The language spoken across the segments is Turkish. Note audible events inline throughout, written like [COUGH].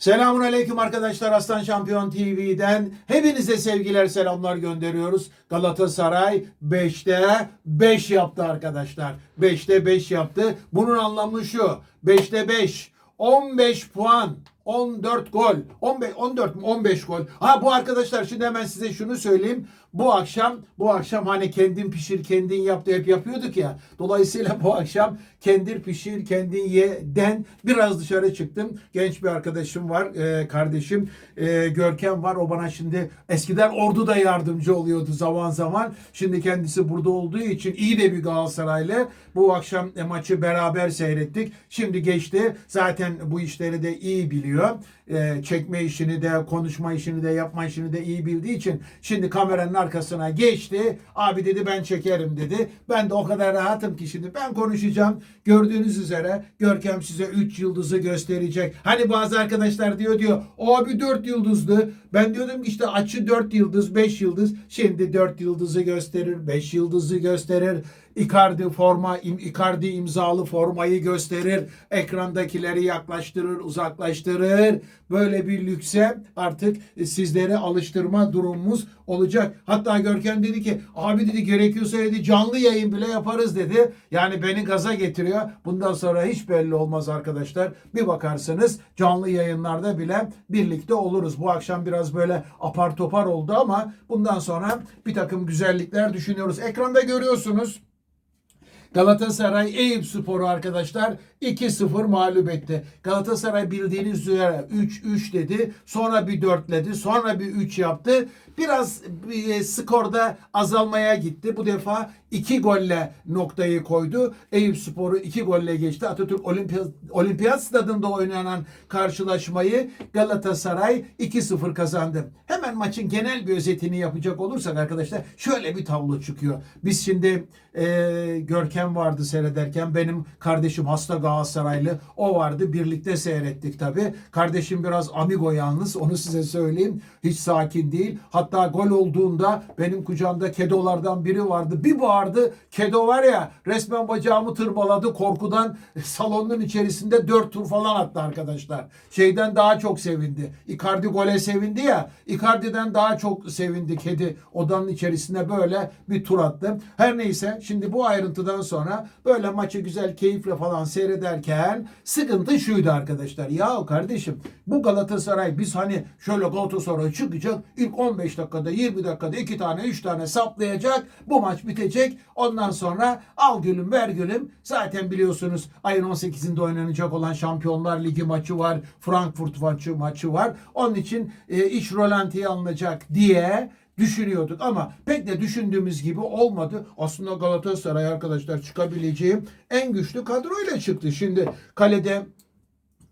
Selamun Aleyküm arkadaşlar Aslan Şampiyon TV'den hepinize sevgiler selamlar gönderiyoruz. Galatasaray 5'te 5 yaptı arkadaşlar. 5'te 5 yaptı. Bunun anlamı şu. 5'te 5 15 puan 14 gol 15 14 mü 15 gol. Ha bu arkadaşlar şimdi hemen size şunu söyleyeyim. Bu akşam bu akşam hani kendin pişir kendin yap da hep yapıyorduk ya. Dolayısıyla bu akşam kendin pişir kendin ye den biraz dışarı çıktım. Genç bir arkadaşım var e, kardeşim e, Görkem var. O bana şimdi eskiden orduda yardımcı oluyordu zaman zaman. Şimdi kendisi burada olduğu için iyi de bir Galatasaraylı. Bu akşam e, maçı beraber seyrettik. Şimdi geçti. Zaten bu işleri de iyi biliyor. E, çekme işini de konuşma işini de yapma işini de iyi bildiği için şimdi kameranın arkasına geçti. Abi dedi ben çekerim dedi. Ben de o kadar rahatım ki şimdi ben konuşacağım. Gördüğünüz üzere Görkem size 3 yıldızı gösterecek. Hani bazı arkadaşlar diyor diyor abi 4 yıldızlı. Ben diyordum işte açı 4 yıldız 5 yıldız. Şimdi 4 yıldızı gösterir 5 yıldızı gösterir. Icardi forma, im- Icardi imzalı formayı gösterir. Ekrandakileri yaklaştırır, uzaklaştırır. Böyle bir lükse artık sizlere alıştırma durumumuz olacak. Hatta Görkem dedi ki abi dedi gerekiyorsa dedi canlı yayın bile yaparız dedi. Yani beni gaza getiriyor. Bundan sonra hiç belli olmaz arkadaşlar. Bir bakarsınız canlı yayınlarda bile birlikte oluruz. Bu akşam biraz böyle apar topar oldu ama bundan sonra bir takım güzellikler düşünüyoruz. Ekranda görüyorsunuz. Galatasaray Eyüp Sporu arkadaşlar 2-0 mağlup etti. Galatasaray bildiğiniz üzere 3-3 dedi. Sonra bir 4'ledi. Sonra bir 3 yaptı. Biraz e, skorda azalmaya gitti. Bu defa 2 golle noktayı koydu. Eyüp Sporu 2 golle geçti. Atatürk Olimpiyat, Olimpiyat Stadında oynanan karşılaşmayı Galatasaray 2-0 kazandı. Hemen maçın genel bir özetini yapacak olursak arkadaşlar şöyle bir tablo çıkıyor. Biz şimdi e, Görkem vardı seyrederken benim kardeşim hasta Galatasaraylı o vardı birlikte seyrettik tabi. Kardeşim biraz amigo yalnız onu size söyleyeyim. Hiç sakin değil. Hatta gol olduğunda benim kucağımda kedolardan biri vardı. Bir bağırdı. Kedo var ya resmen bacağımı tırmaladı korkudan salonun içerisinde dört tur falan attı arkadaşlar. Şeyden daha çok sevindi. Icardi gole sevindi ya. Icardi'den daha çok sevindi kedi. Odanın içerisinde böyle bir tur attı. Her neyse şimdi bu ayrıntıdan sonra böyle maçı güzel keyifle falan seyrederken sıkıntı şuydu arkadaşlar. Ya kardeşim bu Galatasaray biz hani şöyle Galatasaray çıkacak ilk 15 dakikada 20 dakikada 2 tane 3 tane saplayacak bu maç bitecek. Ondan sonra al gülüm ver gülüm. Zaten biliyorsunuz ayın 18'inde oynanacak olan Şampiyonlar Ligi maçı var Frankfurt maçı, maçı var. Onun için e, iş rolantiye alınacak diye düşünüyorduk ama pek de düşündüğümüz gibi olmadı. Aslında Galatasaray arkadaşlar çıkabileceği en güçlü kadroyla çıktı. Şimdi kalede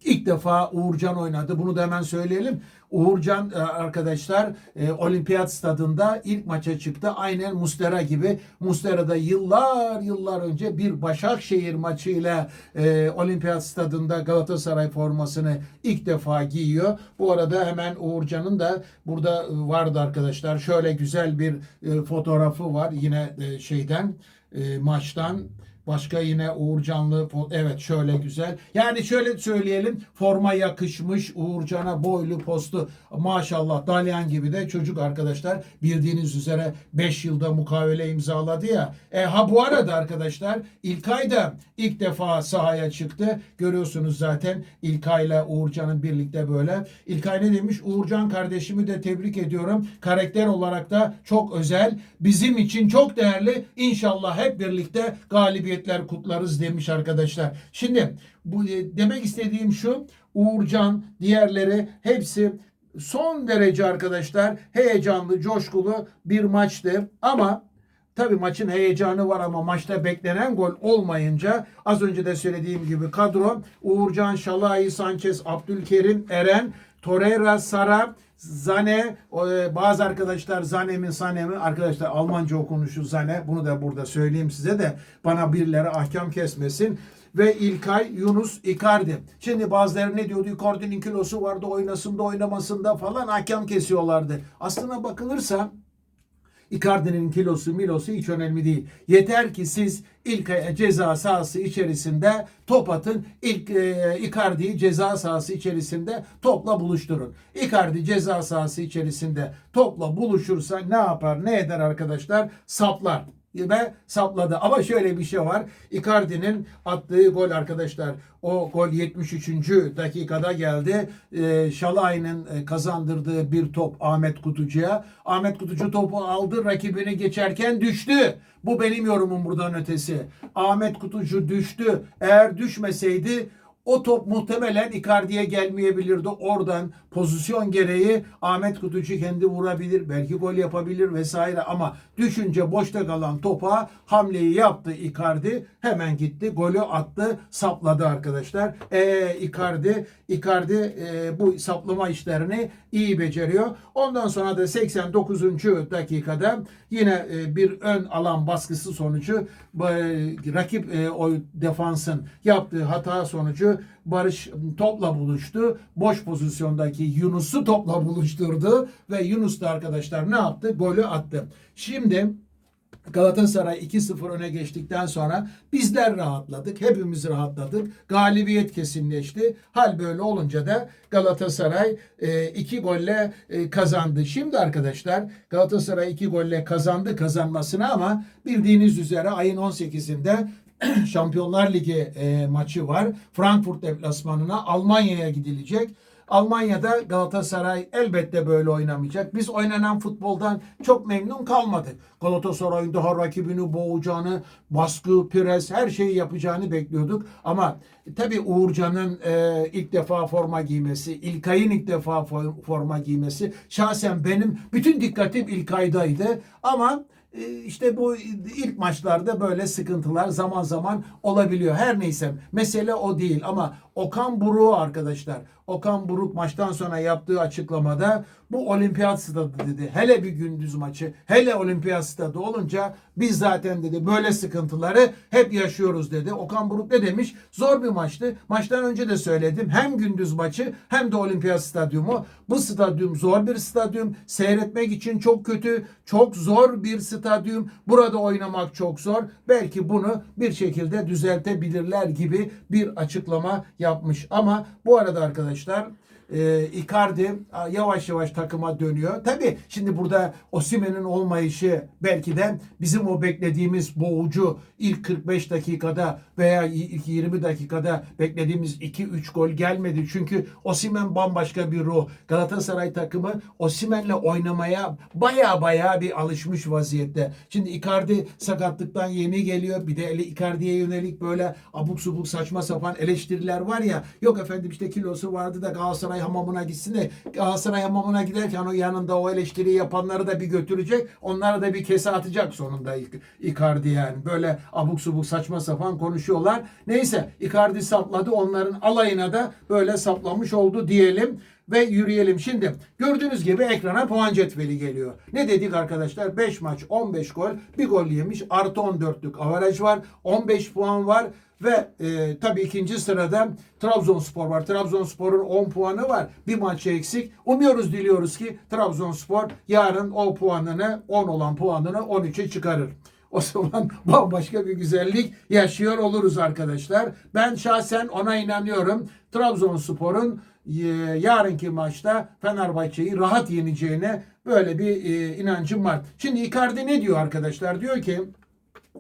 İlk defa Uğurcan oynadı. Bunu da hemen söyleyelim. Uğurcan e, arkadaşlar e, olimpiyat stadında ilk maça çıktı. Aynen Mustera gibi. Mustera da yıllar yıllar önce bir Başakşehir maçıyla e, olimpiyat stadında Galatasaray formasını ilk defa giyiyor. Bu arada hemen Uğurcan'ın da burada vardı arkadaşlar. Şöyle güzel bir fotoğrafı var yine şeyden e, maçtan. Başka yine Uğurcanlı evet şöyle güzel. Yani şöyle söyleyelim forma yakışmış Uğurcan'a boylu postu maşallah Dalyan gibi de çocuk arkadaşlar bildiğiniz üzere 5 yılda mukavele imzaladı ya. E, ha bu arada arkadaşlar İlkay da ilk defa sahaya çıktı. Görüyorsunuz zaten İlkay'la Uğurcan'ın birlikte böyle. İlkay ne demiş? Uğurcan kardeşimi de tebrik ediyorum. Karakter olarak da çok özel. Bizim için çok değerli. İnşallah hep birlikte galibiyetler kutlarız demiş arkadaşlar. Şimdi bu e, demek istediğim şu. Uğurcan, diğerleri hepsi son derece arkadaşlar heyecanlı, coşkulu bir maçtı. Ama Tabii maçın heyecanı var ama maçta beklenen gol olmayınca az önce de söylediğim gibi kadro Uğurcan, Şalai, Sanchez, Abdülkerim, Eren, Torreira, Sara, Zane, e, bazı arkadaşlar Zane mi Sane mi arkadaşlar Almanca okunuşu Zane bunu da burada söyleyeyim size de bana birileri ahkam kesmesin ve İlkay, Yunus, Icardi. Şimdi bazıları ne diyordu? Icardi'nin kilosu vardı oynasında oynamasında falan ahkam kesiyorlardı. Aslına bakılırsa Icardi'nin kilosu milosu hiç önemli değil. Yeter ki siz ilk e, ceza sahası içerisinde top atın. İlk e, Icardi'yi ceza sahası içerisinde topla buluşturun. Icardi ceza sahası içerisinde topla buluşursa ne yapar ne eder arkadaşlar? Saplar ve sapladı. Ama şöyle bir şey var. Icardi'nin attığı gol arkadaşlar o gol 73. dakikada geldi. Ee, Şalay'ın e, kazandırdığı bir top Ahmet Kutucu'ya. Ahmet Kutucu topu aldı rakibini geçerken düştü. Bu benim yorumum buradan ötesi. Ahmet Kutucu düştü. Eğer düşmeseydi o top muhtemelen Icardi'ye gelmeyebilirdi. Oradan pozisyon gereği Ahmet Kutucu kendi vurabilir. Belki gol yapabilir vesaire ama düşünce boşta kalan topa hamleyi yaptı Icardi. Hemen gitti. Golü attı. Sapladı arkadaşlar. E Icardi Icardi e, bu saplama işlerini iyi beceriyor. Ondan sonra da 89. dakikada yine e, bir ön alan baskısı sonucu e, rakip e, o defansın yaptığı hata sonucu Barış topla buluştu. Boş pozisyondaki Yunus'u topla buluşturdu ve Yunus da arkadaşlar ne yaptı? Golü attı. Şimdi Galatasaray 2-0 öne geçtikten sonra bizler rahatladık. Hepimiz rahatladık. Galibiyet kesinleşti. Hal böyle olunca da Galatasaray 2 e, golle e, kazandı. Şimdi arkadaşlar Galatasaray 2 golle kazandı kazanmasına ama bildiğiniz üzere ayın 18'inde [CLEARS THROAT] Şampiyonlar Ligi e, maçı var. Frankfurt deplasmanına Almanya'ya gidilecek. Almanya'da Galatasaray elbette böyle oynamayacak. Biz oynanan futboldan çok memnun kalmadık. Galatasaray'ın daha rakibini boğacağını, baskı, pres her şeyi yapacağını bekliyorduk. Ama tabii Uğurcan'ın e, ilk defa forma giymesi, İlkay'ın ilk defa forma giymesi şahsen benim bütün dikkatim İlkay'daydı. Ama işte bu ilk maçlarda böyle sıkıntılar zaman zaman olabiliyor. Her neyse mesele o değil ama Okan Buruk arkadaşlar. Okan Buruk maçtan sonra yaptığı açıklamada bu olimpiyat stadı dedi. Hele bir gündüz maçı, hele olimpiyat stadı olunca biz zaten dedi böyle sıkıntıları hep yaşıyoruz dedi. Okan Buruk ne demiş? Zor bir maçtı. Maçtan önce de söyledim. Hem gündüz maçı hem de olimpiyat stadyumu. Bu stadyum zor bir stadyum. Seyretmek için çok kötü, çok zor bir stadyum. Burada oynamak çok zor. Belki bunu bir şekilde düzeltebilirler gibi bir açıklama yapmış. Ama bu arada arkadaşlar e, Icardi yavaş yavaş takıma dönüyor. Tabi şimdi burada Osimen'in olmayışı belki de bizim o beklediğimiz boğucu ilk 45 dakikada veya ilk 20 dakikada beklediğimiz 2-3 gol gelmedi. Çünkü Osimen bambaşka bir ruh. Galatasaray takımı Osimen'le oynamaya baya baya bir alışmış vaziyette. Şimdi Icardi sakatlıktan yeni geliyor. Bir de Icardi'ye yönelik böyle abuk subuk saçma sapan eleştiriler var ya. Yok efendim işte kilosu vardı da Galatasaray hamamına gitsin de Galatasaray hamamına giderken o yanında o eleştiriyi yapanları da bir götürecek. Onlara da bir kese atacak sonunda Icardi yani. Böyle abuk subuk saçma sapan konuşuyorlar. Neyse Icardi sapladı. Onların alayına da böyle saplamış oldu diyelim ve yürüyelim. Şimdi gördüğünüz gibi ekrana puan cetveli geliyor. Ne dedik arkadaşlar? 5 maç 15 gol. Bir gol yemiş. Artı 14'lük avaraj var. 15 puan var. Ve e, tabii ikinci sırada Trabzonspor var. Trabzonspor'un 10 puanı var. Bir maç eksik. Umuyoruz diliyoruz ki Trabzonspor yarın o puanını 10 olan puanını 13'e çıkarır. [LAUGHS] O zaman bambaşka bir güzellik yaşıyor oluruz arkadaşlar. Ben şahsen ona inanıyorum. Trabzonspor'un e, yarınki maçta Fenerbahçe'yi rahat yeneceğine böyle bir e, inancım var. Şimdi Icardi ne diyor arkadaşlar? Diyor ki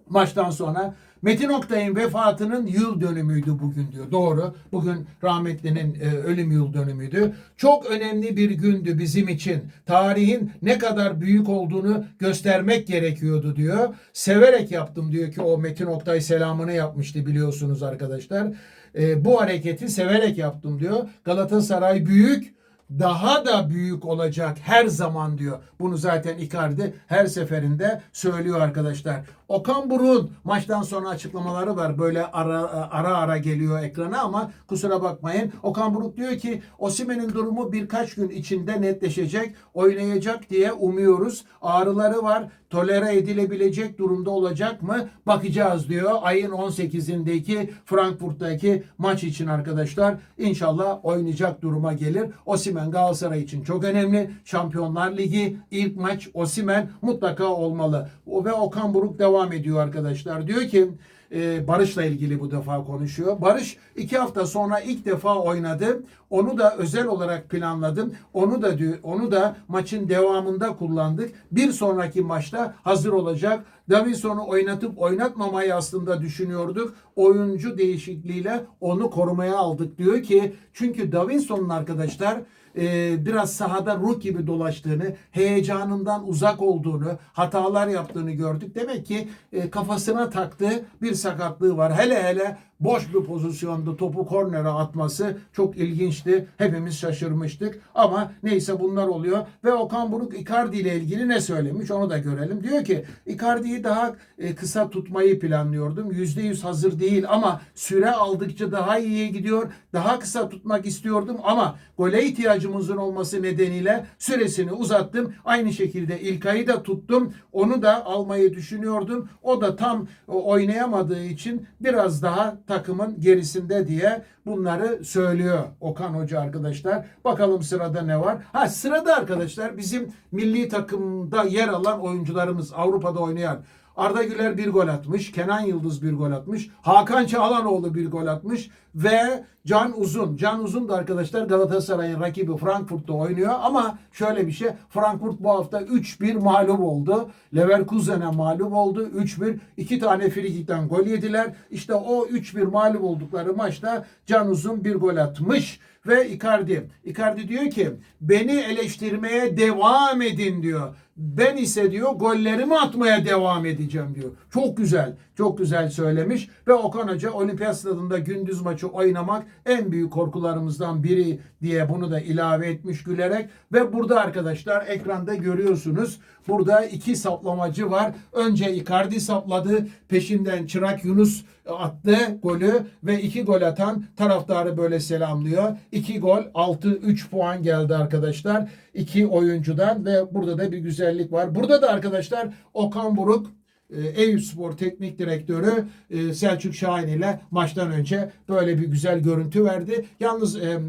maçtan sonra Metin Oktay'ın vefatının yıl dönümüydü bugün diyor. Doğru. Bugün rahmetlinin e, ölüm yıl dönümüydü. Çok önemli bir gündü bizim için. Tarihin ne kadar büyük olduğunu göstermek gerekiyordu diyor. Severek yaptım diyor ki o Metin Oktay selamını yapmıştı biliyorsunuz arkadaşlar. E, bu hareketi severek yaptım diyor. Galatasaray büyük daha da büyük olacak her zaman diyor. Bunu zaten Icardi her seferinde söylüyor arkadaşlar. Okan Buruk'un maçtan sonra açıklamaları var. Böyle ara ara ara geliyor ekrana ama kusura bakmayın. Okan Buruk diyor ki Osimen'in durumu birkaç gün içinde netleşecek, oynayacak diye umuyoruz. Ağrıları var. Tolere edilebilecek durumda olacak mı? Bakacağız diyor. Ayın 18'indeki Frankfurt'taki maç için arkadaşlar. İnşallah oynayacak duruma gelir. Osimen Osimen Galatasaray için çok önemli. Şampiyonlar Ligi ilk maç Osimen mutlaka olmalı. O ve Okan Buruk devam ediyor arkadaşlar. Diyor ki e, Barış'la ilgili bu defa konuşuyor. Barış iki hafta sonra ilk defa oynadı. Onu da özel olarak planladım. Onu da onu da maçın devamında kullandık. Bir sonraki maçta hazır olacak. Davinson'u oynatıp oynatmamayı aslında düşünüyorduk. Oyuncu değişikliğiyle onu korumaya aldık diyor ki çünkü Davinson'un arkadaşlar e, biraz sahada ruh gibi dolaştığını, heyecanından uzak olduğunu, hatalar yaptığını gördük. Demek ki e, kafasına taktığı bir sakatlığı var. Hele hele boş bir pozisyonda topu kornere atması çok ilginçti. Hepimiz şaşırmıştık. Ama neyse bunlar oluyor. Ve Okan Buruk Icardi ile ilgili ne söylemiş onu da görelim. Diyor ki Icardi'yi daha e, kısa tutmayı planlıyordum. %100 hazır değil ama süre aldıkça daha iyiye gidiyor. Daha kısa tutmak istiyordum ama gole ihtiyacımızın olması nedeniyle süresini uzattım. Aynı şekilde İlkay'ı da tuttum. Onu da almayı düşünüyordum. O da tam oynayamadığı için biraz daha takımın gerisinde diye bunları söylüyor Okan Hoca arkadaşlar. Bakalım sırada ne var? Ha sırada arkadaşlar bizim milli takımda yer alan oyuncularımız Avrupa'da oynayan Arda Güler bir gol atmış. Kenan Yıldız bir gol atmış. Hakan Çağlanoğlu bir gol atmış. Ve Can Uzun. Can Uzun da arkadaşlar Galatasaray'ın rakibi Frankfurt'ta oynuyor. Ama şöyle bir şey. Frankfurt bu hafta 3-1 mağlup oldu. Leverkusen'e mağlup oldu. 3-1. iki tane frikikten gol yediler. İşte o 3-1 mağlup oldukları maçta Can Uzun bir gol atmış. Ve Icardi. Icardi diyor ki beni eleştirmeye devam edin diyor. Ben ise diyor gollerimi atmaya devam edeceğim diyor. Çok güzel. Çok güzel söylemiş. Ve Okan Hoca olimpiyat stadında gündüz maçı oynamak en büyük korkularımızdan biri diye bunu da ilave etmiş gülerek. Ve burada arkadaşlar ekranda görüyorsunuz. Burada iki saplamacı var. Önce Icardi sapladı. Peşinden Çırak Yunus attı golü ve iki gol atan taraftarı böyle selamlıyor. İki gol 6-3 puan geldi arkadaşlar. İki oyuncudan ve burada da bir güzellik var. Burada da arkadaşlar Okan Buruk e, Eyüp Spor Teknik Direktörü e, Selçuk Şahin ile maçtan önce böyle bir güzel görüntü verdi. Yalnız e,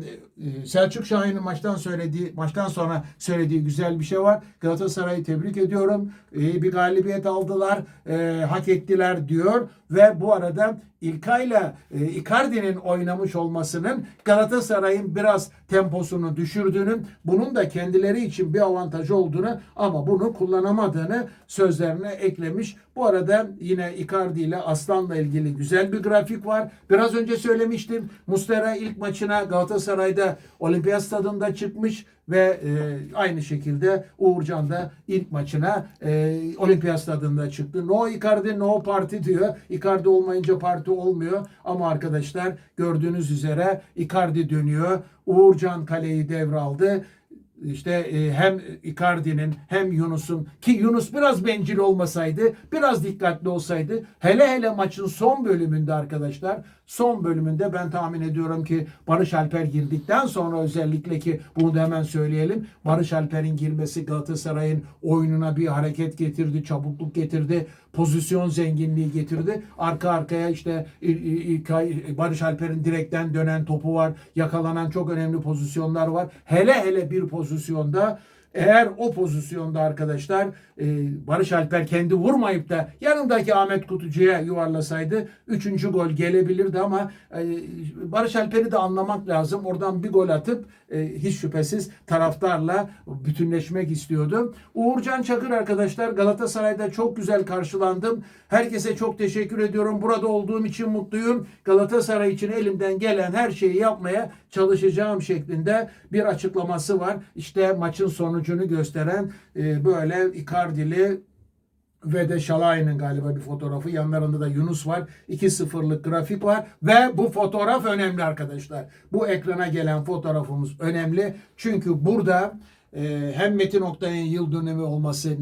Selçuk Şahin'in maçtan söylediği maçtan sonra söylediği güzel bir şey var. Galatasaray'ı tebrik ediyorum. İyi bir galibiyet aldılar. E, hak ettiler diyor ve bu arada İlkay'la e, Icardi'nin oynamış olmasının Galatasaray'ın biraz temposunu düşürdüğünün bunun da kendileri için bir avantajı olduğunu ama bunu kullanamadığını sözlerine eklemiş. Bu arada yine Icardi ile Aslan'la ilgili güzel bir grafik var. Biraz önce söylemiştim. Mustera ilk maçına Galatasaray'da Olimpiyat Stadında çıkmış ve e, aynı şekilde Uğurcan da ilk maçına e, Olimpiyat Stadında çıktı. No Icardi no parti diyor. Icardi olmayınca parti olmuyor. Ama arkadaşlar gördüğünüz üzere Icardi dönüyor. Uğurcan kaleyi devraldı işte e, hem Icardi'nin hem Yunus'un ki Yunus biraz bencil olmasaydı, biraz dikkatli olsaydı hele hele maçın son bölümünde arkadaşlar son bölümünde ben tahmin ediyorum ki Barış Alper girdikten sonra özellikle ki bunu da hemen söyleyelim. Barış Alper'in girmesi Galatasaray'ın oyununa bir hareket getirdi, çabukluk getirdi, pozisyon zenginliği getirdi. Arka arkaya işte Barış Alper'in direkten dönen topu var. Yakalanan çok önemli pozisyonlar var. Hele hele bir pozisyonda eğer o pozisyonda arkadaşlar e, Barış Alper kendi vurmayıp da yanındaki Ahmet Kutucu'ya yuvarlasaydı 3. gol gelebilirdi ama e, Barış Alper'i de anlamak lazım. Oradan bir gol atıp e, hiç şüphesiz taraftarla bütünleşmek istiyordu. Uğurcan Çakır arkadaşlar Galatasaray'da çok güzel karşılandım. Herkese çok teşekkür ediyorum. Burada olduğum için mutluyum. Galatasaray için elimden gelen her şeyi yapmaya çalışacağım şeklinde bir açıklaması var. İşte maçın sonucunu gösteren e, böyle Icardi'li ve de Şalay'ın galiba bir fotoğrafı. Yanlarında da Yunus var. 2-0'lık grafik var. Ve bu fotoğraf önemli arkadaşlar. Bu ekrana gelen fotoğrafımız önemli. Çünkü burada e, hem Metin Oktay'ın yıl dönümü olması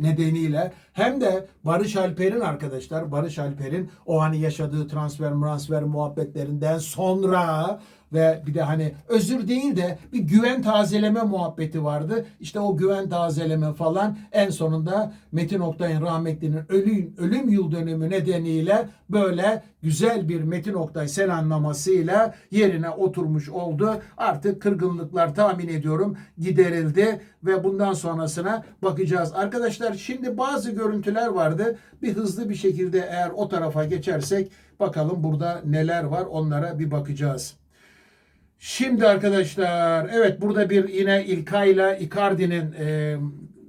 nedeniyle hem de Barış Alper'in arkadaşlar Barış Alper'in o hani yaşadığı transfer transfer muhabbetlerinden sonra ve bir de hani özür değil de bir güven tazeleme muhabbeti vardı. İşte o güven tazeleme falan en sonunda Metin Oktay'ın rahmetlinin ölüm, ölüm yıl dönümü nedeniyle böyle güzel bir Metin Oktay selamlamasıyla yerine oturmuş oldu. Artık kırgınlıklar tahmin ediyorum giderildi ve bundan sonrasına bakacağız. Arkadaşlar şimdi bazı görüntüler vardı. Bir hızlı bir şekilde eğer o tarafa geçersek bakalım burada neler var onlara bir bakacağız. Şimdi arkadaşlar evet burada bir yine İlkay ile Icardi'nin e,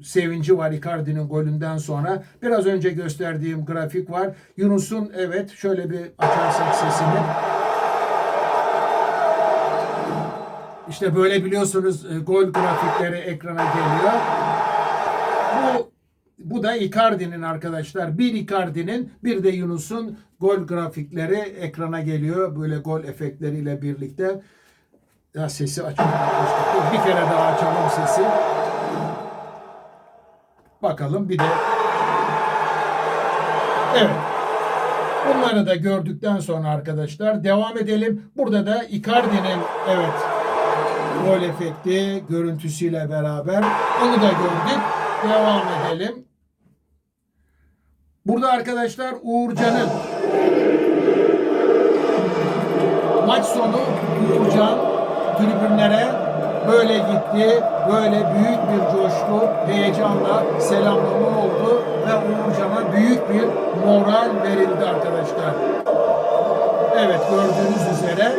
sevinci var Icardi'nin golünden sonra. Biraz önce gösterdiğim grafik var. Yunus'un evet şöyle bir açarsak sesini. İşte böyle biliyorsunuz e, gol grafikleri ekrana geliyor. Bu bu da Icardi'nin arkadaşlar. Bir Icardi'nin bir de Yunus'un gol grafikleri ekrana geliyor. Böyle gol efektleriyle birlikte. Ya sesi açmak Bir kere daha açalım sesi. Bakalım bir de. Evet. Bunları da gördükten sonra arkadaşlar devam edelim. Burada da Icardi'nin evet gol efekti görüntüsüyle beraber onu da gördük. Devam edelim. Burada arkadaşlar Uğurcan'ın maç sonu Uğurcan tribünlere böyle gitti. Böyle büyük bir coşku, heyecanla selamlama oldu ve Uğurcan'a büyük bir moral verildi arkadaşlar. Evet gördüğünüz üzere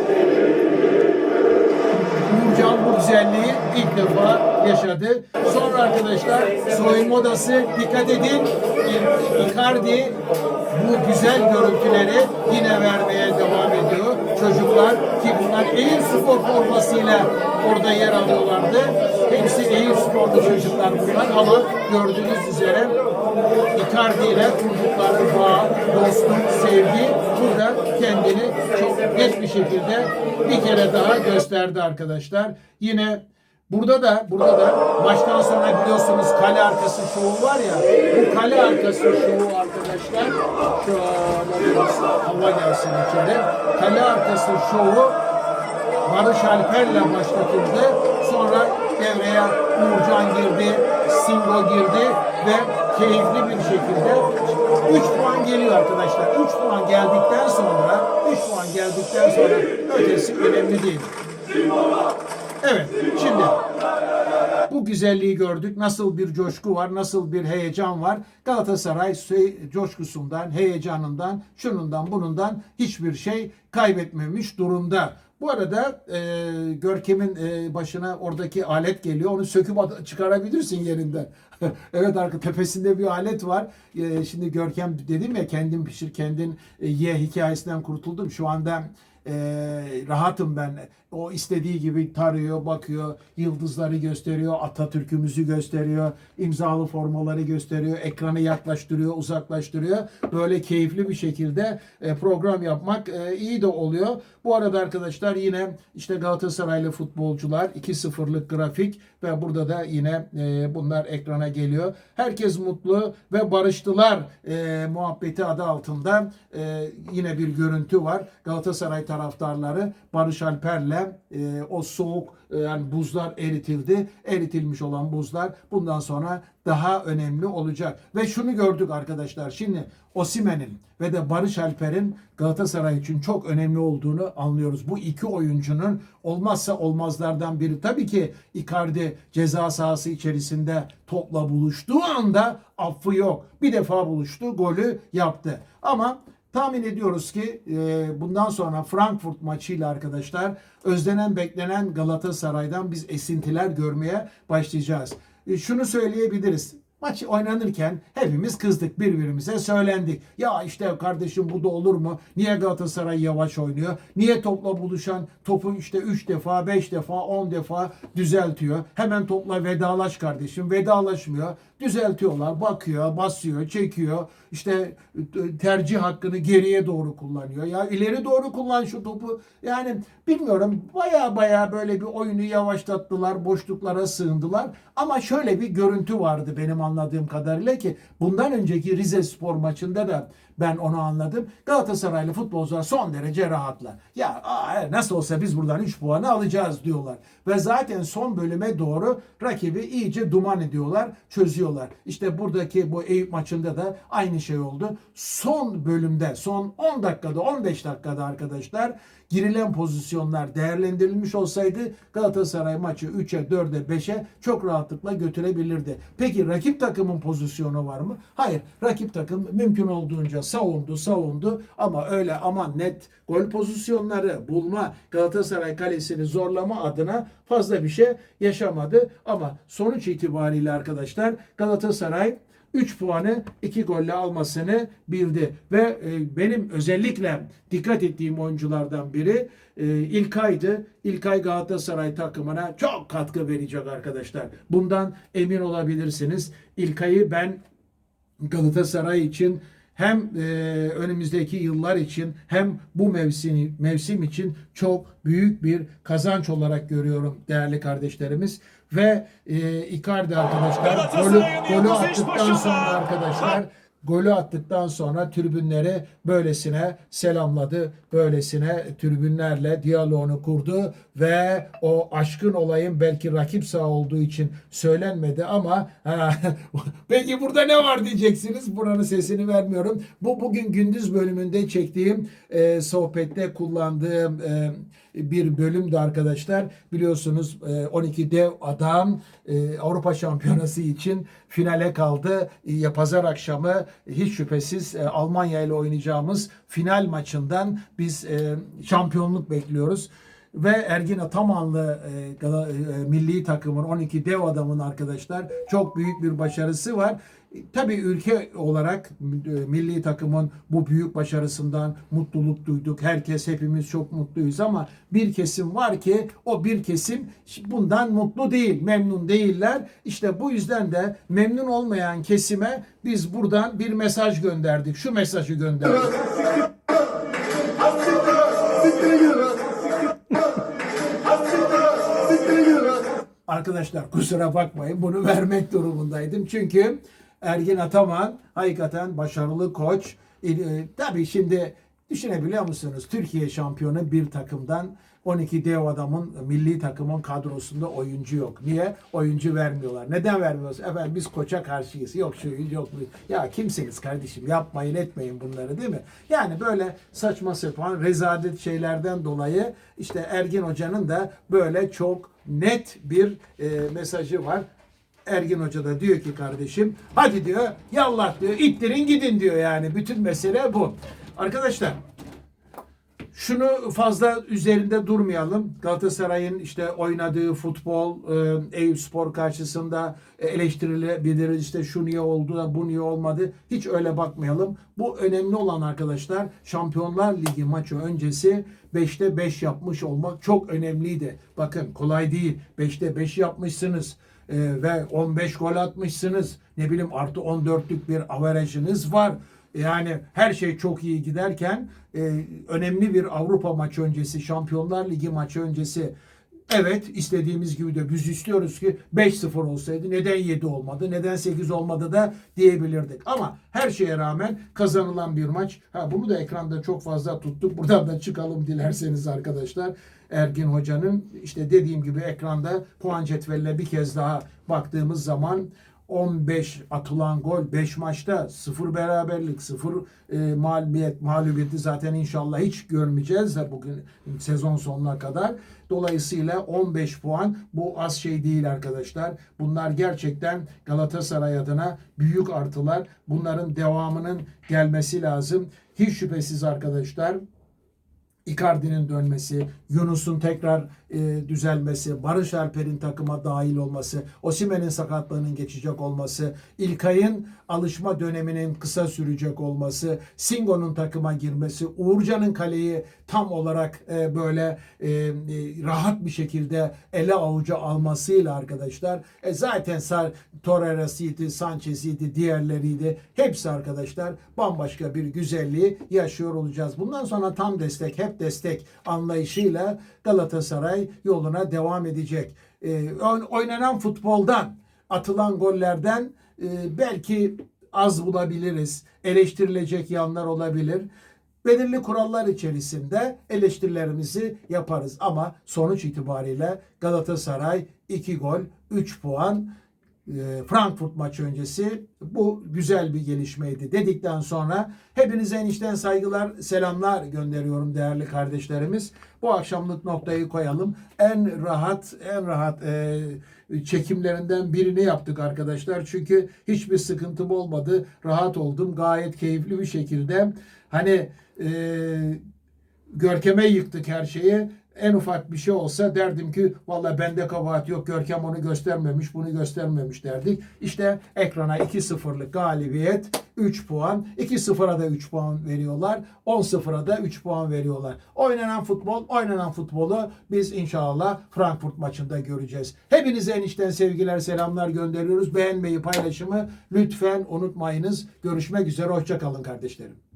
Uğurcan bu güzelliği ilk defa yaşadı. Sonra arkadaşlar soyunma odası dikkat edin. Icardi bu güzel görüntüleri yine vermeye. Çocuklar ki bunlar Eyüp Spor formasıyla orada yer alıyorlardı. Hepsi Eyüp Spor'lu çocuklar bunlar ama gördüğünüz üzere Icardi ile kurdukları bağ, dostluk, sevgi burada kendini çok net bir şekilde bir kere daha gösterdi arkadaşlar. Yine Burada da burada da maçtan sonra biliyorsunuz kale arkası şovu var ya. Bu kale arkası şovu arkadaşlar şöyle biraz hava gelsin içeri. Kale arkası şovu Barış Alper'le başlatıldı. Sonra devreye Uğurcan girdi, Singo girdi ve keyifli bir şekilde 3 puan geliyor arkadaşlar. 3 puan geldikten sonra 3 puan geldikten sonra ötesi önemli değil. Evet, şimdi bu güzelliği gördük. Nasıl bir coşku var, nasıl bir heyecan var. Galatasaray coşkusundan, heyecanından, şunundan, bunundan hiçbir şey kaybetmemiş durumda. Bu arada e, Görkem'in e, başına oradaki alet geliyor. Onu söküp çıkarabilirsin yerinden. [LAUGHS] evet arka tepesinde bir alet var. E, şimdi Görkem dedim ya kendin pişir kendin e, ye hikayesinden kurtuldum. Şu anda e, rahatım ben. O istediği gibi tarıyor, bakıyor, yıldızları gösteriyor, Atatürk'ümüzü gösteriyor, imzalı formaları gösteriyor, ekranı yaklaştırıyor, uzaklaştırıyor. Böyle keyifli bir şekilde e, program yapmak e, iyi de oluyor. Bu arada arkadaşlar yine işte Galatasaraylı futbolcular 2-0'lık grafik ve burada da yine e, bunlar ekrana geliyor. Herkes mutlu ve barıştılar muhabbeti adı altında yine bir görüntü var. Galatasaray taraftarları Barış Alper'le e, o soğuk e, yani buzlar eritildi. Eritilmiş olan buzlar bundan sonra daha önemli olacak. Ve şunu gördük arkadaşlar. Şimdi Osimen'in ve de Barış Alper'in Galatasaray için çok önemli olduğunu anlıyoruz. Bu iki oyuncunun olmazsa olmazlardan biri. Tabii ki Icardi ceza sahası içerisinde topla buluştuğu anda affı yok. Bir defa buluştu, golü yaptı. Ama Tahmin ediyoruz ki e, bundan sonra Frankfurt maçıyla arkadaşlar özlenen beklenen Galatasaray'dan biz esintiler görmeye başlayacağız. E, şunu söyleyebiliriz. Maç oynanırken hepimiz kızdık birbirimize söylendik. Ya işte kardeşim bu da olur mu? Niye Galatasaray yavaş oynuyor? Niye topla buluşan topu işte 3 defa, 5 defa, 10 defa düzeltiyor? Hemen topla vedalaş kardeşim. Vedalaşmıyor. Düzeltiyorlar. Bakıyor, basıyor, çekiyor. İşte e, tercih hakkını geriye doğru kullanıyor. Ya ileri doğru kullan şu topu. Yani bilmiyorum baya baya böyle bir oyunu yavaşlattılar. Boşluklara sığındılar. Ama şöyle bir görüntü vardı benim anladığım kadarıyla ki bundan önceki Rize Spor maçında da Ben onu anladım. Galatasaraylı futbolcular son derece rahatlar. Ya aa, nasıl olsa biz buradan 3 puanı alacağız diyorlar. Ve zaten son bölüme doğru rakibi iyice duman ediyorlar, çözüyorlar. İşte buradaki bu Eyüp maçında da aynı şey oldu. Son bölümde, son 10 dakikada, 15 dakikada arkadaşlar girilen pozisyonlar değerlendirilmiş olsaydı Galatasaray maçı 3'e, 4'e, 5'e çok rahatlıkla götürebilirdi. Peki rakip takımın pozisyonu var mı? Hayır. Rakip takım mümkün olduğunca savundu, savundu ama öyle aman net gol pozisyonları bulma, Galatasaray kalesini zorlama adına fazla bir şey yaşamadı. Ama sonuç itibariyle arkadaşlar Galatasaray 3 puanı 2 golle almasını bildi. Ve e, benim özellikle dikkat ettiğim oyunculardan biri e, İlkay'dı. İlkay Galatasaray takımına çok katkı verecek arkadaşlar. Bundan emin olabilirsiniz. İlkay'ı ben Galatasaray için hem e, önümüzdeki yıllar için hem bu mevsim mevsim için çok büyük bir kazanç olarak görüyorum değerli kardeşlerimiz. Ve e, Icardi arkadaşlar golü, golü attıktan sonra arkadaşlar golü attıktan sonra tribünleri böylesine selamladı. Böylesine tribünlerle diyaloğunu kurdu ve o aşkın olayın belki rakip sağ olduğu için söylenmedi ama [LAUGHS] peki burada ne var diyeceksiniz. Buranın sesini vermiyorum. Bu bugün gündüz bölümünde çektiğim e, sohbette kullandığım e, bir bölümdü arkadaşlar. Biliyorsunuz e, 12 dev adam e, Avrupa Şampiyonası için finale kaldı. E, pazar akşamı hiç şüphesiz e, Almanya ile oynayacağımız final maçından biz e, şampiyonluk bekliyoruz. Ve Ergin Atamanlı e, e, milli takımın 12 dev adamın arkadaşlar çok büyük bir başarısı var. Tabii ülke olarak e, milli takımın bu büyük başarısından mutluluk duyduk. Herkes hepimiz çok mutluyuz ama bir kesim var ki o bir kesim bundan mutlu değil, memnun değiller. İşte bu yüzden de memnun olmayan kesime biz buradan bir mesaj gönderdik. Şu mesajı gönderdik. Arkadaşlar kusura bakmayın bunu vermek durumundaydım. Çünkü Ergin Ataman hakikaten başarılı koç. E, tabii şimdi düşünebiliyor musunuz? Türkiye şampiyonu bir takımdan 12 dev adamın milli takımın kadrosunda oyuncu yok. Niye? Oyuncu vermiyorlar. Neden vermiyoruz? Efendim biz koça karşıyız. Yok şu yok bu. Ya kimsiniz kardeşim? Yapmayın etmeyin bunları değil mi? Yani böyle saçma sapan rezalet şeylerden dolayı işte Ergin Hoca'nın da böyle çok net bir e, mesajı var. Ergin Hoca da diyor ki kardeşim hadi diyor yallah diyor ittirin gidin diyor yani. Bütün mesele bu. Arkadaşlar şunu fazla üzerinde durmayalım. Galatasaray'ın işte oynadığı futbol e, Eyüp Spor karşısında eleştirilebilir. İşte şu niye oldu da bu niye olmadı. Hiç öyle bakmayalım. Bu önemli olan arkadaşlar Şampiyonlar Ligi maçı öncesi 5'te 5 yapmış olmak çok önemliydi. Bakın kolay değil. 5'te 5 yapmışsınız e, ve 15 gol atmışsınız. Ne bileyim artı 14'lük bir averajınız var. Yani her şey çok iyi giderken e, önemli bir Avrupa maçı öncesi, Şampiyonlar Ligi maçı öncesi evet istediğimiz gibi de biz istiyoruz ki 5-0 olsaydı neden 7 olmadı, neden 8 olmadı da diyebilirdik. Ama her şeye rağmen kazanılan bir maç. Ha bunu da ekranda çok fazla tuttuk. Buradan da çıkalım dilerseniz arkadaşlar. Ergin Hoca'nın işte dediğim gibi ekranda puan cetveline bir kez daha baktığımız zaman 15 atılan gol 5 maçta 0 beraberlik 0 e, mağlubiyet mağlubiyeti zaten inşallah hiç görmeyeceğiz de bugün sezon sonuna kadar. Dolayısıyla 15 puan bu az şey değil arkadaşlar. Bunlar gerçekten Galatasaray adına büyük artılar. Bunların devamının gelmesi lazım. Hiç şüphesiz arkadaşlar Icardi'nin dönmesi, Yunus'un tekrar e, düzelmesi, Barış Alper'in takıma dahil olması, Osimhen'in sakatlığının geçecek olması, İlkay'ın alışma döneminin kısa sürecek olması, Singo'nun takıma girmesi, Uğurcan'ın kaleyi tam olarak e, böyle e, e, rahat bir şekilde ele avuca almasıyla arkadaşlar e, zaten Sar Torreira'sıydı, Sanchez'iydi, diğerleriydi. Hepsi arkadaşlar bambaşka bir güzelliği yaşıyor olacağız. Bundan sonra tam destek, hep destek anlayışıyla Galatasaray yoluna devam edecek. E, oynanan futboldan, atılan gollerden e, belki az bulabiliriz. Eleştirilecek yanlar olabilir. Belirli kurallar içerisinde eleştirilerimizi yaparız. Ama sonuç itibariyle Galatasaray 2 gol, 3 puan Frankfurt maçı öncesi bu güzel bir gelişmeydi dedikten sonra hepinize enişten saygılar, selamlar gönderiyorum değerli kardeşlerimiz. Bu akşamlık noktayı koyalım. En rahat, en rahat e, çekimlerinden birini yaptık arkadaşlar. Çünkü hiçbir sıkıntım olmadı. Rahat oldum. Gayet keyifli bir şekilde. Hani e, Görkem'e yıktık her şeyi. En ufak bir şey olsa derdim ki valla bende kabahat yok. Görkem onu göstermemiş, bunu göstermemiş derdik. İşte ekrana 2-0'lık galibiyet 3 puan. 2-0'a da 3 puan veriyorlar. 10-0'a da 3 puan veriyorlar. Oynanan futbol, oynanan futbolu biz inşallah Frankfurt maçında göreceğiz. Hepinize enişten sevgiler, selamlar gönderiyoruz. Beğenmeyi, paylaşımı lütfen unutmayınız. Görüşmek üzere, hoşçakalın kardeşlerim.